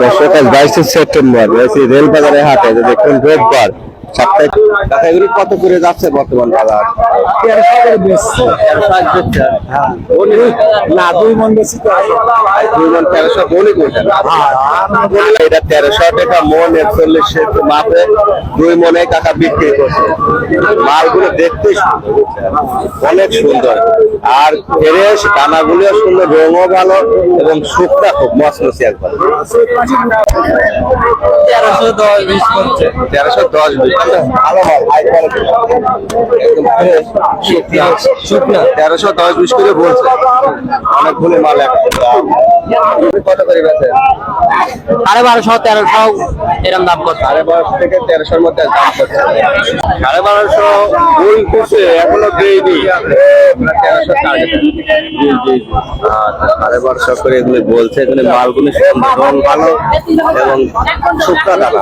দর্শক আজ বাইশে সেপ্টেম্বর রয়েছে হাটে। দেখুন রোববার সাপ্তাহিক কাকা কত করে যাচ্ছে বর্তমান বাজার? না দুই মন বেশি দুই মন তেরোশো মনে এটা তেরোশো টাকা মন একচল্লিশে মাপে দুই মনে টাকা বিক্রি করছে। মালগুলো দেখতে সুন্দর অনেক সুন্দর। আর ফ্রেশ দানাগুলো সুন্দর রঙও ভালো এবং সুখটা খুব মসমসি একবার তেরোশো দশ বিশ করছে। তেরোশো দশ বিশ। ভালো তেরোশো দশ বিশ করে বলছে। অনেকগুলো মাল কত করে বেচেন সাড়ে বারোশো তেরোশো এরকম দাম করছে সাড়ে বারোশো থেকে তেরোশোর মধ্যে দাম করছে সাড়ে বারোশো ভুল করছে এখনও দেয়নি। তেরোশো টার্গেট জি জি জি। আচ্ছা সাড়ে বারোশো করে এগুলো বলছে এখানে মালগুলো ভালো এবং শুকনা দানা